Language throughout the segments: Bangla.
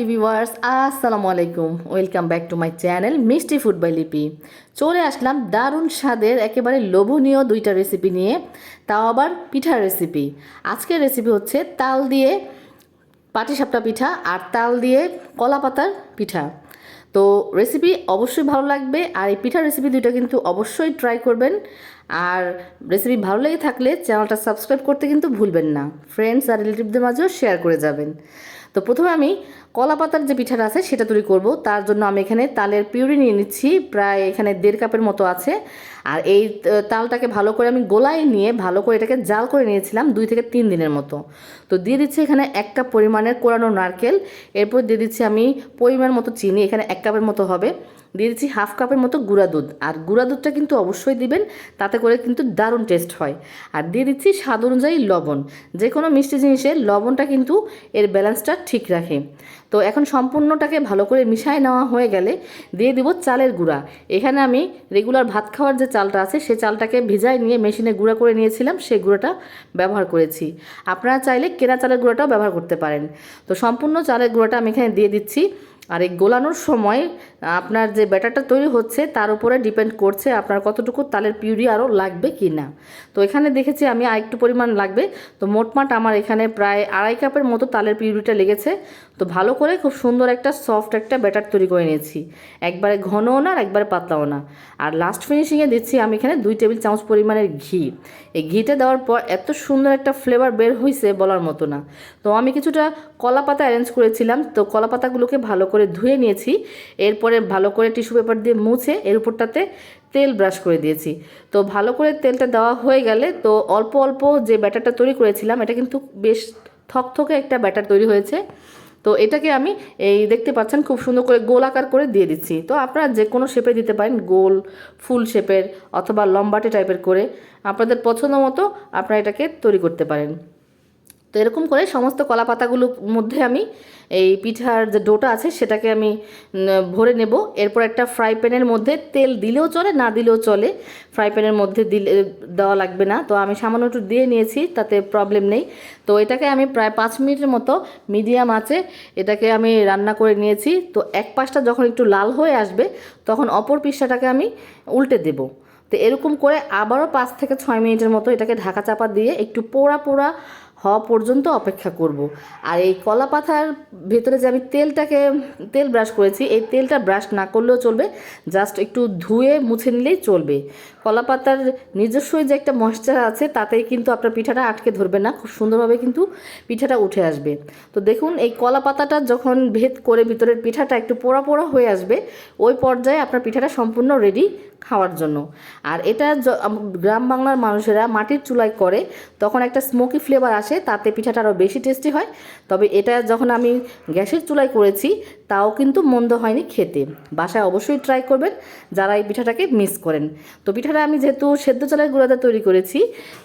লাভলি ভিউয়ার্স আসসালামু আলাইকুম। Welcome back to my channel মিষ্টি ফুড বাই লিপি চলে আসলাম দারুণ স্বাদের, একেবারে লোভনীয় দুইটা রেসিপি নিয়ে, তাও আবার পিঠার রেসিপি আজকের রেসিপি হচ্ছে তাল দিয়ে পাটিসাপটা পিঠা আর তাল দিয়ে কলা পাতার পিঠা। তো রেসিপি অবশ্যই ভালো লাগবে, আর এই পিঠার রেসিপি দুইটা কিন্তু অবশ্যই ট্রাই করবেন। আর রেসিপি ভালো লেগে থাকলে চ্যানেলটা সাবস্ক্রাইব করতে কিন্তু ভুলবেন না। ফ্রেন্ডস আর রিলেটিভদের মাঝেও শেয়ার করে যাবেন। তো প্রথমে আমি কলা পাতার যে পিঠাটা আছে, সেটা তৈরি করব। তার জন্য আমি এখানে তালের পিউরি নিয়ে নিচ্ছি, প্রায় এখানে দেড় কাপের মতো আছে। আর এই তালটাকে ভালো করে আমি গোলায় নিয়ে ভালো করে এটাকে জাল করে নিয়েছিলাম দুই থেকে তিন দিনের মতো। তো দিয়ে দিচ্ছি এখানে এক কাপ পরিমাণের কোরানো নারকেল। এরপর দিয়ে দিচ্ছি আমি পরিমাণ মতো চিনি, এখানে এক কাপের মতো হবে। দিয়ে দিচ্ছি হাফ কাপের মতো গুঁড়া দুধ। আর গুঁড়া দুধটা কিন্তু অবশ্যই দিবেন, তাতে করে কিন্তু দারুণ টেস্ট হয়। আর দিয়ে দিচ্ছি স্বাদ অনুযায়ী লবণ। যে কোনো মিষ্টি জিনিসের লবণটা কিন্তু এর ব্যালেন্সটা ঠিক রাখে। তো এখন সম্পূর্ণটাকে ভালো করে মিশায় নেওয়া হয়ে গেলে দিয়ে দিব চালের গুঁড়া। এখানে আমি রেগুলার ভাত খাওয়ার যে চালটা আছে, সে চালটাকে ভিজায় নিয়ে মেশিনে গুঁড়া করে নিয়েছিলাম সেই গুঁড়োটা ব্যবহার করেছি। আপনারা চাইলে কেনা চালের গুঁড়োটাও ব্যবহার করতে পারেন। তো সম্পূর্ণ চালের গুঁড়োটা আমি এখানে দিয়ে দিচ্ছি। আর এই গোলানোর সময়, আপনার যে ব্যাটারটা তৈরি হচ্ছে, তার উপরে ডিপেন্ড করছে আপনার কতটুকু তালের পিউরি আরও লাগবে কি না তো এখানে দেখেছি আমি আরেকটু পরিমাণ লাগবে। তো মোটমাট আমার এখানে প্রায় আড়াই কাপের মতো তালের পিউরিটা লেগেছে। তো ভালো করে খুব সুন্দর একটা সফট একটা ব্যাটার তৈরি করে নিয়েছি। একবারে ঘনও না আর একবারে পাতলাও না। আর লাস্ট ফিনিশিংয়ে দিচ্ছি আমি এখানে দুই টেবিল চামচ পরিমাণের ঘি। এই ঘিটা দেওয়ার পর এত সুন্দর একটা ফ্লেভার বের হয়েছে বলার মতো না। তো আমি কিছুটা কলা পাতা অ্যারেঞ্জ করেছিলাম। তো কলা পাতাগুলোকে ভালো করে ধুয়ে নিয়েছি। এরপরে ভালো করে টিস্যু পেপার দিয়ে মুছে এর উপরটাতে তেল ব্রাশ করে দিয়েছি। তো ভালো করে তেলটা দেওয়া হয়ে গেলে তো অল্প অল্প যে ব্যাটারটা তৈরি করেছিলাম, এটা কিন্তু বেশ থকথকে একটা ব্যাটার তৈরি হয়েছে। তো এটাকে আমি এই দেখতে পাচ্ছেন খুব সুন্দর করে গোল আকার করে দিয়ে দিচ্ছি। তো আপনারা যে কোনো শেপে দিতে পারেন, গোল, ফুল শেপের অথবা লম্বাটে টাইপের করে। আপনাদের পছন্দ মতো আপনারা এটাকে তৈরি করতে পারেন। তো এরকম করে সমস্ত কলা পাতাগুলোর মধ্যে আমি এই পিঠার যে ডোটা আছে সেটাকে আমি ভরে নেব। এরপর একটা ফ্রাই প্যানের মধ্যে তেল দিলেও চলে, না দিলেও চলে। ফ্রাই প্যানের মধ্যে দিলে দেওয়া লাগবে না। তো আমি সামান্য একটু দিয়ে নিয়েছি, তাতে প্রবলেম নেই। তো এটাকে আমি প্রায় পাঁচ মিনিটের মতো মিডিয়াম আছে, এটাকে আমি রান্না করে নিয়েছি। তো এক পাশটা যখন একটু লাল হয়ে আসবে, তখন অপর পিসটাটাকে আমি উল্টে দেবো। তো এরকম করে আবারও পাঁচ থেকে ছয় মিনিটের মতো এটাকে ঢাকা চাপা দিয়ে একটু পোড়া পোড়া হওয়া পর্যন্ত অপেক্ষা করব। আর এই কলা পাথার ভেতরে যে আমি তেলটাকে, তেল ব্রাশ করেছি, এই তেলটা ব্রাশ না করলেও চলবে জাস্ট একটু ধুয়ে মুছে নিলেই চলবে কলা পাতার নিজস্বই যে একটা ময়েশ্চার আছে, তাতেই কিন্তু আপনার পিঠাটা আটকে ধরবে না। খুব সুন্দরভাবে কিন্তু পিঠাটা উঠে আসবে। তো দেখুন, এই কলা পাতাটা যখন ভেদ করে ভিতরের পিঠাটা একটু পোড়া পোড়া হয়ে আসবে, ওই পর্যায়ে আপনার পিঠাটা সম্পূর্ণ রেডি খাওয়ার জন্য। আর এটা গ্রাম বাংলার মানুষেরা মাটির চুলায় করে, তখন একটা স্মোকি ফ্লেভার আসে, তাতে পিঠাটা আরও বেশি টেস্টি হয়। তবে এটা যখন আমি গ্যাসের চুলায় করেছি তাও কিন্তু মন্দ হয়নি খেতে। বাসায় অবশ্যই ট্রাই করবেন, যারা এই পিঠাটাকে মিস করেন। তো পিঠাটা আমি যেহেতু সেদ্ধ চালের গুঁড়াতে তৈরি করেছি,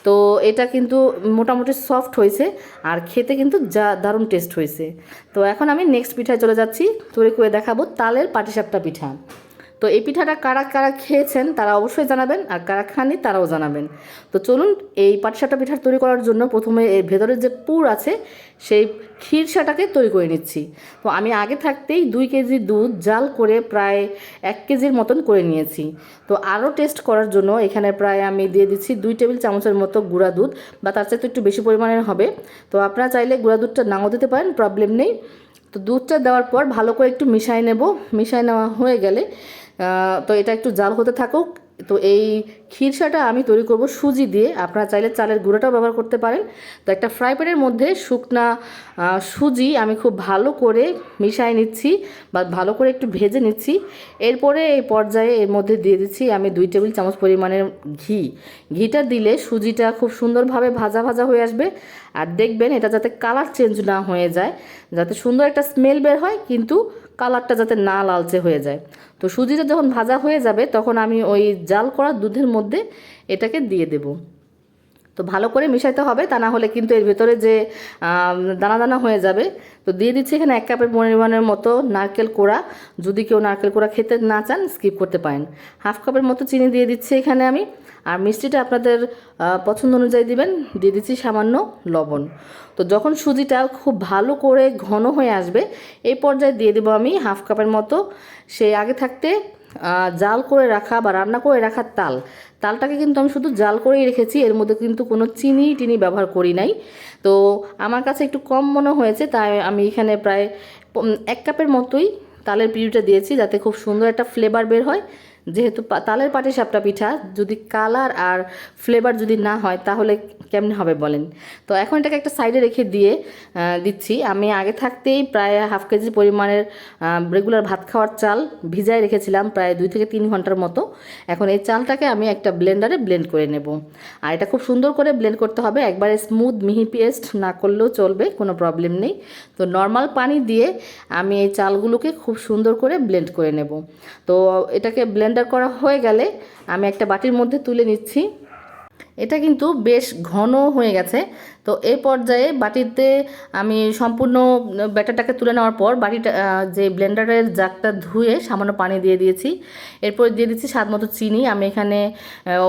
তো এটা কিন্তু মোটামুটি সফট হয়েছে আর খেতে কিন্তু যা দারুণ টেস্ট হয়েছে। তো এখন আমি নেক্সট পিঠায় চলে যাচ্ছি, তৈরি করে দেখাবো তালের পাটিসাপটা পিঠা। তো এই পিঠাটা কারা কারা খেয়েছেন তারা অবশ্যই জানাবেন, আর কারা খাননি তারাও জানাবেন। তো চলুন এই পাটিসাপটা পিঠা তৈরি করার জন্য প্রথমে এর ভেতরের যে পুর আছে, সেই ক্ষীরসাটাকে তৈরি করে নিচ্ছি। তো আমি আগে থাকতেই দুই কেজি দুধ জাল করে প্রায় এক কেজির মতন করে নিয়েছি। তো আরও টেস্ট করার জন্য এখানে প্রায় আমি দিয়ে দিচ্ছি দুই টেবিল চামচের মতো গুঁড়া দুধ, বা তার চাইতে একটু বেশি পরিমাণের হবে। তো আপনারা চাইলে গুঁড়া দুধটা নাও দিতে পারেন প্রবলেম নেই। তো দুধটা দেওয়ার পর ভালো করে একটু মিশাই নেব। মিশাই নেওয়া হয়ে গেলে তো এটা একটু জাল হতে থাকুক। তো এই ক্ষীরসাটা আমি তৈরি করব সুজি দিয়ে। আপনারা চাইলে চালের গুঁড়োটাও ব্যবহার করতে পারেন। তো একটা ফ্রাই প্যানের মধ্যে শুকনা সুজি আমি খুব ভালো করে মিশাই নিচ্ছি বা ভালো করে একটু ভেজে নিচ্ছি। এরপরে এই পর্যায়ে এর মধ্যে দিয়ে দিচ্ছি আমি দুই টেবিল চামচ পরিমাণের ঘি। ঘিটা দিলে সুজিটা খুব সুন্দরভাবে ভাজা ভাজা হয়ে আসবে। আর দেখবেন এটা যাতে কালার চেঞ্জ না হয়ে যায়, যাতে সুন্দর একটা স্মেল বের হয়, কিন্তু কালারটা যাতে না লালচে হয়ে যায়। তো সুজিটা যখন ভাজা হয়ে যাবে, তখন আমি ওই জাল করা দুধের মধ্যে এটাকে দিয়ে দেব। তো ভালো করে মিশাইতে হবে, তা না হলে কিন্তু এর ভেতরে যে দানা দানা হয়ে যাবে। তো দিয়ে দিচ্ছি এখানে এক কাপের পরিমাণের মতো নারকেল কোড়া। যদি কেউ নারকেল কোড়া খেতে না চান, স্কিপ করতে পারেন। হাফ কাপের মতো চিনি দিয়ে দিচ্ছি এখানে আমি। আর মিষ্টিটা আপনাদের পছন্দ অনুযায়ী দিবেন। দিয়ে দিচ্ছি সামান্য লবণ। তো যখন সুজিটা খুব ভালো করে ঘন হয়ে আসবে, এই পর্যায়ে দিয়ে দেবো আমি হাফ কাপের মতো সেই আগে থাকতে জাল করে রাখা বা রান্না করে রাখা তাল। তালটাকে কিন্তু আমি শুধু জাল করেই রেখেছি, এর মধ্যে কিন্তু কোনো চিনি টিনি ব্যবহার করি নাই। তো আমার কাছে একটু কম মনে হয়েছে, তাই আমি এখানে প্রায় এক কাপের মতোই তালের পিউরিটা দিয়েছি, যাতে খুব সুন্দর একটা ফ্লেভার বের হয়। যেহেতু তালের পাটি সাপটা পিঠা, যদি কালার আর ফ্লেভার যদি না হয়, তাহলে কেমনে হবে বলেন? তো এখন এটাকে একটা সাইডে রেখে দিয়ে দিচ্ছি। আমি আগে থাকতেই প্রায় হাফ কেজি পরিমাণের রেগুলার ভাত খাওয়ার চাল ভিজায় রেখেছিলাম প্রায় দুই থেকে তিন ঘণ্টার মতো। এখন এই চালটাকে আমি একটা ব্লেন্ডারে ব্লেন্ড করে নেব। আর এটা খুব সুন্দর করে ব্লেন্ড করতে হবে। একবারে স্মুথ মিহি পেস্ট না করলেও চলবে, কোনো প্রবলেম নেই। তো নর্মাল পানি দিয়ে আমি এই চালগুলোকে খুব সুন্দর করে ব্লেন্ড করে নেব। তো এটাকে ব্লেন্ডার করা হয়ে গেলে আমি একটা বাটির মধ্যে তুলে নিচ্ছি। এটা কিন্তু বেশ ঘন হয়ে গেছে। তো এই পর্যায়ে বাটিতে আমি সম্পূর্ণ ব্যাটারটাকে তুলে নেওয়ার পর বাটিটা যে ব্লেন্ডারের জাগটা ধুয়ে সামান্য পানি দিয়ে দিয়েছি। এরপর দিয়ে দিচ্ছি স্বাদ মতো চিনি। আমি এখানে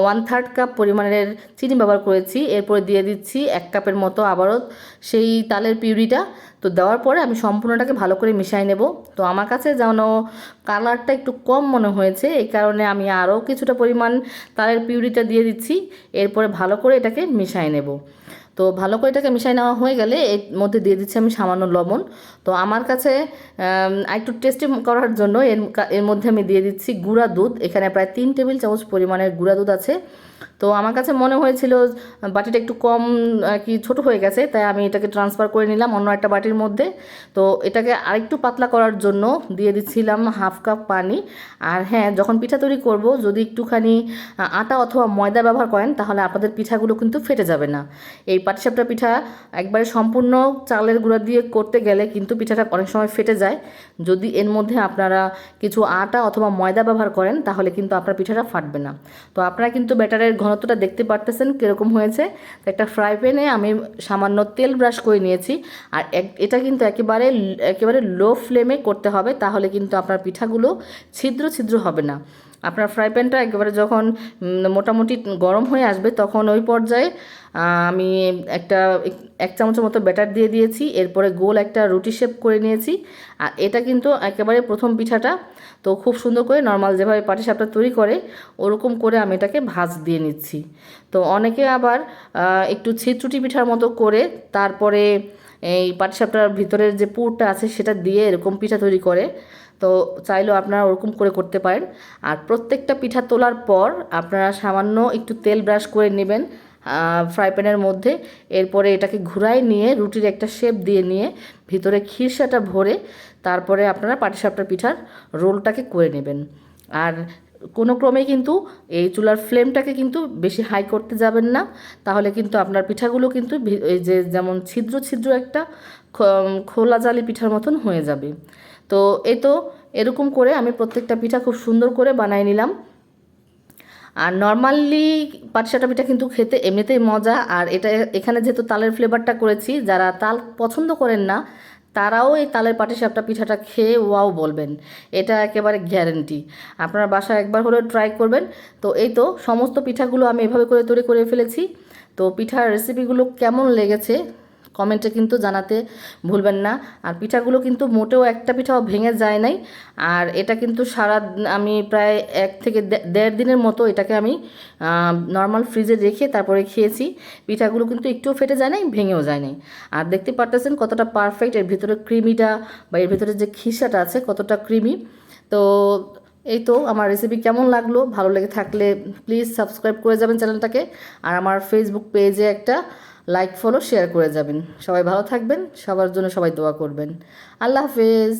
ওয়ান থার্ড কাপ পরিমাণের চিনি ব্যবহার করেছি। এরপর দিয়ে দিচ্ছি এক কাপের মতো আবারও সেই তালের পিউরিটা। তো দেওয়ার পরে আমি সম্পূর্ণটাকে ভালো করে মিশাই নেব। তো আমার কাছে যেন কালারটা একটু কম মনে হয়েছে, এই কারণে আমি আরও কিছুটা পরিমাণ তালের পিউরিটা দিয়ে দিচ্ছি। এরপরে ভালো করে এটাকে মিশাই নেব। তো ভালো করে এটাকে মিশাই নেওয়া হয়ে গেলে এর মধ্যে দিয়ে দিচ্ছি আমি সামান্য লবণ। তো আমার কাছে একটু টেস্টি করার জন্য এর এর মধ্যে আমি দিয়ে দিচ্ছি গুঁড়া দুধ। এখানে প্রায় তিন টেবিল চামচ পরিমাণের গুঁড়া দুধ আছে। তো আমার কাছে মনে হয়েছিল, বাটিটা একটু কম, আর কি ছোট হয়ে গেছে, তাই আমি এটাকে ট্রান্সফার করে নিলাম অন্য একটা বাটির মধ্যে। তো এটাকে আরেকটু পাতলা করার জন্য দিয়ে দিচ্ছিলাম হাফ কাপ পানি। আর হ্যাঁ যখন পিঠা তৈরি করব, যদি একটুখানি আটা অথবা ময়দা ব্যবহার করেন, তাহলে আপনাদের পিঠাগুলো কিন্তু ফেটে যাবে না। এই পাটিসাপটা পিঠা একবারে সম্পূর্ণ চালের গুঁড়া দিয়ে করতে গেলে কিন্তু পিঠাটা অনেক সময় ফেটে যায়। যদি এর মধ্যে আপনারা কিছু আটা অথবা ময়দা ব্যবহার করেন, তাহলে কিন্তু আপনার পিঠাটা ফাটবে না। তো আপনারা কিন্তু ব্যাটারের ঘনত্বটা দেখতে পারতেছেন কীরকম হয়েছে? একটা ফ্রাই প্যানে আমি সামান্য তেল ব্রাশ করে নিয়েছি। আর এটা কিন্তু একেবারে একেবারে লো ফ্লেমে করতে হবে, তাহলে কিন্তু আপনার পিঠাগুলো ছিদ্র ছিদ্র হবে না। আপনার ফ্রাই প্যানটা একেবারে যখন মোটামুটি গরম হয়ে আসবে তখন ওই পর্যায়ে আমি একটা, এক- চামচের মতো ব্যাটার দিয়ে দিয়েছি, এরপরে গোল একটা রুটি শেপ করে নিয়েছি, আর এটা কিন্তু একেবারে প্রথম পিঠাটা, তো খুব সুন্দর করে নর্মাল যেভাবে পাটিসাপটা তৈরি করে, ওরকম করে আমি এটাকে ভাজ দিয়ে নিচ্ছি। তো অনেকে আবার একটু ছিটচুটি পিঠার মতো করে তারপরে এই পাটিসাপটার ভিতরের যে পুরটা আছে সেটা দিয়ে এরকম পিঠা তৈরি করে তো চাইলেও আপনারা ওরকম করে করতে পারেন। আর প্রত্যেকটা পিঠা তোলার পর আপনারা সামান্য একটু তেল ব্রাশ করে নেবেন ফ্রাই প্যানের মধ্যে। এরপরে এটাকে ঘুরাই নিয়ে রুটির একটা শেপ দিয়ে নিয়ে ভিতরে খিরসাটা ভরে তারপরে আপনারা পাটিসাপটা পিঠার রোলটাকে করে নেবেন। আর কোনো ক্রমে কিন্তু এই চুলার ফ্লেমটাকে কিন্তু বেশি হাই করতে যাবেন না। তাহলে কিন্তু আপনার পিঠাগুলো কিন্তু এই যে যেমন ছিদ্র ছিদ্র একটা খোলা জালি পিঠার মতন হয়ে যাবে। তো এই তো এরকম করে আমি প্রত্যেকটা পিঠা খুব সুন্দর করে বানাই নিলাম। আর নর্মালি পাটিসাপটা পিঠা কিন্তু খেতে এমনিতেই মজা। আর এটা এখানে যেহেতু তালের ফ্লেভারটা করেছি, যারা তাল পছন্দ করেন না, তারাও এই তালের পাটিসাপটা পিঠাটা খেয়ে ওয়াও বলবেন। এটা একেবারে গ্যারেন্টি আপনারা বাসায় একবার হলেও ট্রাই করবেন। তো এই তো সমস্ত পিঠাগুলো আমি এভাবে করে তৈরি করে ফেলেছি। তো পিঠার রেসিপিগুলো কেমন লেগেছে কমেন্টে কিন্তু জানাতে ভুলবেন না। আর পিঠাগুলো কিন্তু মোটেও একটা পিঠাও ভেঙে যায় নাই। আর এটা কিন্তু সারা আমি প্রায় এক থেকে দেড় দিনের মতো এটাকে আমি নর্মাল ফ্রিজে রেখে তারপরে খেয়েছি। পিঠাগুলো কিন্তু একটুও ফেটে যায় নাই, ভেঙেও যায় নাই। আর দেখতে পারতেছেন কতটা পারফেক্ট এর ভিতরে ক্রিমিটা বা এর ভিতরে যে খিসাটা আছে কতটা ক্রিমি তো এই তো আমার রেসিপি কেমন লাগল, ভালো লেগে থাকলে প্লিজ সাবস্ক্রাইব করে যাবেন চ্যানেলটাকে। আর আমার ফেসবুক পেজে একটা লাইক ফলো শেয়ার করে যাবেন। সবাই ভালো থাকবেন, সবার জন্য সবাই দোয়া করবেন। আল্লাহ হাফেজ।